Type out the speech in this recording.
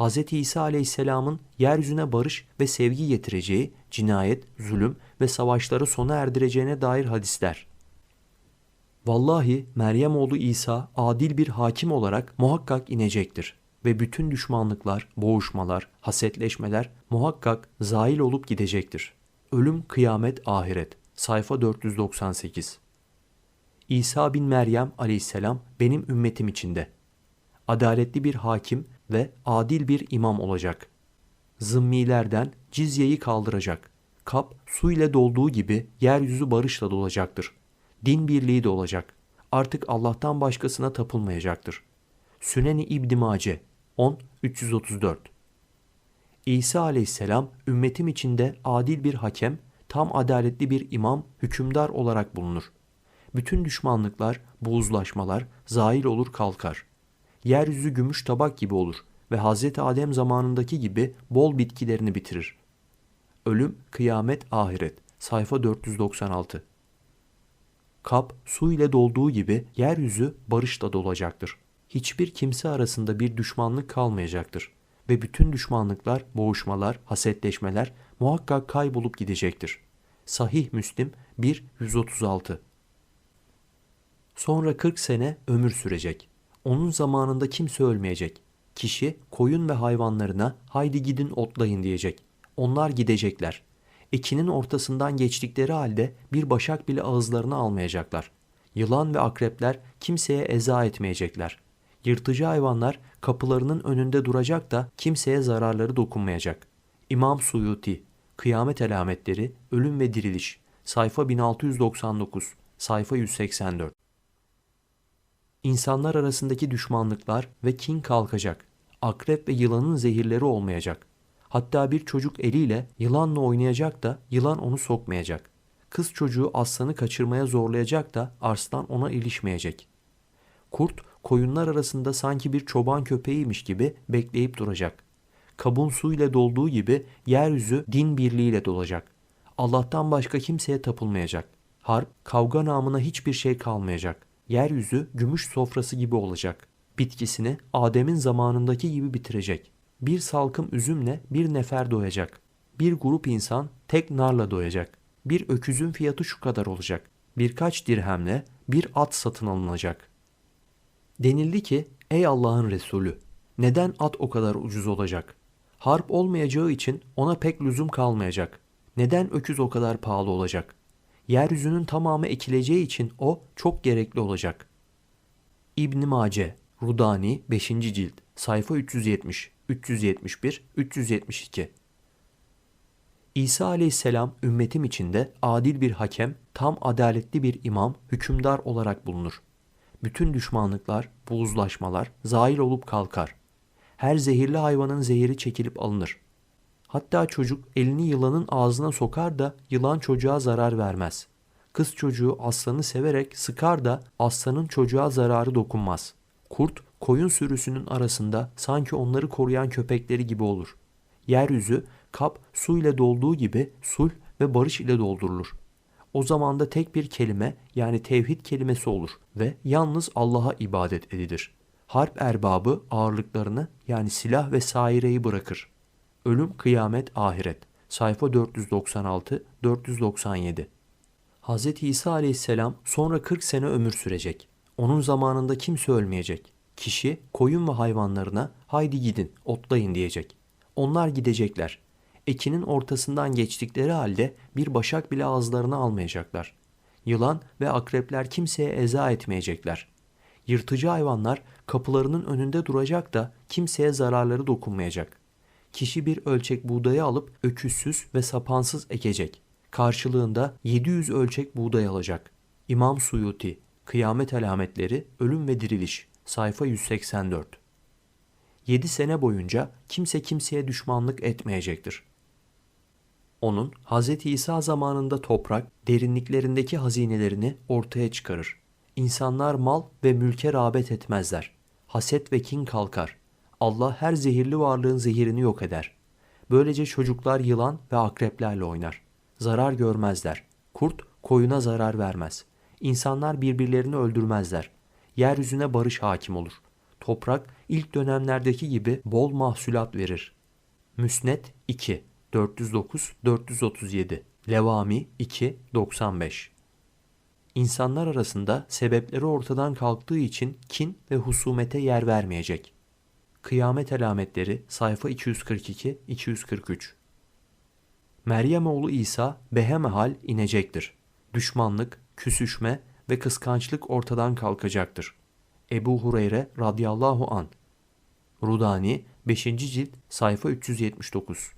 Hz. İsa aleyhisselamın yeryüzüne barış ve sevgi getireceği, cinayet, zulüm ve savaşları sona erdireceğine dair hadisler. Vallahi Meryem oğlu İsa adil bir hakim olarak muhakkak inecektir ve bütün düşmanlıklar, boğuşmalar, hasetleşmeler muhakkak zail olup gidecektir. Ölüm, kıyamet, ahiret. Sayfa 498. İsa bin Meryem aleyhisselam benim ümmetim içinde. Adaletli bir hakim ve adil bir imam olacak. Zımmilerden cizyeyi kaldıracak. Kap su ile dolduğu gibi yeryüzü barışla dolacaktır. Din birliği de olacak. Artık Allah'tan başkasına tapılmayacaktır. Süneni İbn Mace 10 334 İsa aleyhisselam ümmetim içinde adil bir hakem, tam adaletli bir imam, hükümdar olarak bulunur. Bütün düşmanlıklar, buğuzlaşmalar zail olur kalkar. Yeryüzü gümüş tabak gibi olur ve Hazreti Adem zamanındaki gibi bol bitkilerini bitirir. Ölüm, kıyamet, ahiret. Sayfa 496 Kap su ile dolduğu gibi yeryüzü barışla dolacaktır. Hiçbir kimse arasında bir düşmanlık kalmayacaktır ve bütün düşmanlıklar, boğuşmalar, hasetleşmeler muhakkak kaybolup gidecektir. Sahih Müslim 1-136 Sonra 40 sene ömür sürecek. Onun zamanında kimse ölmeyecek. Kişi koyun ve hayvanlarına haydi gidin otlayın diyecek. Onlar gidecekler. Ekinin ortasından geçtikleri halde bir başak bile ağızlarına almayacaklar. Yılan ve akrepler kimseye eza etmeyecekler. Yırtıcı hayvanlar kapılarının önünde duracak da kimseye zararları dokunmayacak. İmam Suyuti, Kıyamet Alametleri, Ölüm ve Diriliş, sayfa 1699, sayfa 184. İnsanlar arasındaki düşmanlıklar ve kin kalkacak. Akrep ve yılanın zehirleri olmayacak. Hatta bir çocuk eliyle yılanla oynayacak da yılan onu sokmayacak. Kız çocuğu aslanı kaçırmaya zorlayacak da arslan ona ilişmeyecek. Kurt koyunlar arasında sanki bir çoban köpeğiymiş gibi bekleyip duracak. Kabın su ile dolduğu gibi yeryüzü din birliğiyle dolacak. Allah'tan başka kimseye tapılmayacak. Harp, kavga namına hiçbir şey kalmayacak. Yeryüzü gümüş sofrası gibi olacak. Bitkisini Adem'in zamanındaki gibi bitirecek. Bir salkım üzümle bir nefer doyacak. Bir grup insan tek narla doyacak. Bir öküzün fiyatı şu kadar olacak. Birkaç dirhemle bir at satın alınacak. Denildi ki ey Allah'ın Resulü neden at o kadar ucuz olacak? Harp olmayacağı için ona pek lüzum kalmayacak. Neden öküz o kadar pahalı olacak? Yeryüzünün tamamı ekileceği için o çok gerekli olacak. İbn Mace, Rudani 5. cilt, sayfa 370, 371, 372. İsa aleyhisselam ümmetim içinde adil bir hakem, tam adaletli bir imam, hükümdar olarak bulunur. Bütün düşmanlıklar, buğuzlaşmalar zail olup kalkar. Her zehirli hayvanın zehiri çekilip alınır. Hatta çocuk elini yılanın ağzına sokar da yılan çocuğa zarar vermez. Kız çocuğu aslanı severek sıkar da aslanın çocuğa zararı dokunmaz. Kurt koyun sürüsünün arasında sanki onları koruyan köpekleri gibi olur. Yeryüzü kap su ile dolduğu gibi sulh ve barış ile doldurulur. O zaman da tek bir kelime yani tevhid kelimesi olur ve yalnız Allah'a ibadet edilir. Harp erbabı ağırlıklarını yani silah ve saireyi bırakır. Ölüm, kıyamet, ahiret. Sayfa 496-497 Hz. İsa aleyhisselam sonra 40 sene ömür sürecek. Onun zamanında kimse ölmeyecek. Kişi koyun ve hayvanlarına haydi gidin otlayın diyecek. Onlar gidecekler. Ekinin ortasından geçtikleri halde bir başak bile ağızlarına almayacaklar. Yılan ve akrepler kimseye eza etmeyecekler. Yırtıcı hayvanlar kapılarının önünde duracak da kimseye zararları dokunmayacak. Kişi bir ölçek buğdayı alıp öküzsüz ve sapansız ekecek. Karşılığında 700 ölçek buğday alacak. İmam Suyuti, Kıyamet Alametleri, Ölüm ve Diriliş, sayfa 184. 7 sene boyunca kimse kimseye düşmanlık etmeyecektir. Onun Hz. İsa zamanında toprak, derinliklerindeki hazinelerini ortaya çıkarır. İnsanlar mal ve mülke rağbet etmezler. Haset ve kin kalkar. Allah her zehirli varlığın zehirini yok eder. Böylece çocuklar yılan ve akreplerle oynar. Zarar görmezler. Kurt koyuna zarar vermez. İnsanlar birbirlerini öldürmezler. Yeryüzüne barış hakim olur. Toprak ilk dönemlerdeki gibi bol mahsulat verir. Müsnet 2 409 437 Levami 2 95 İnsanlar arasında sebepleri ortadan kalktığı için kin ve husumete yer vermeyecek. Kıyamet alametleri sayfa 242-243 Meryem oğlu İsa behemehal inecektir. Düşmanlık, küsüşme ve kıskançlık ortadan kalkacaktır. Ebu Hureyre radıyallahu an. Rudani 5. cilt sayfa 379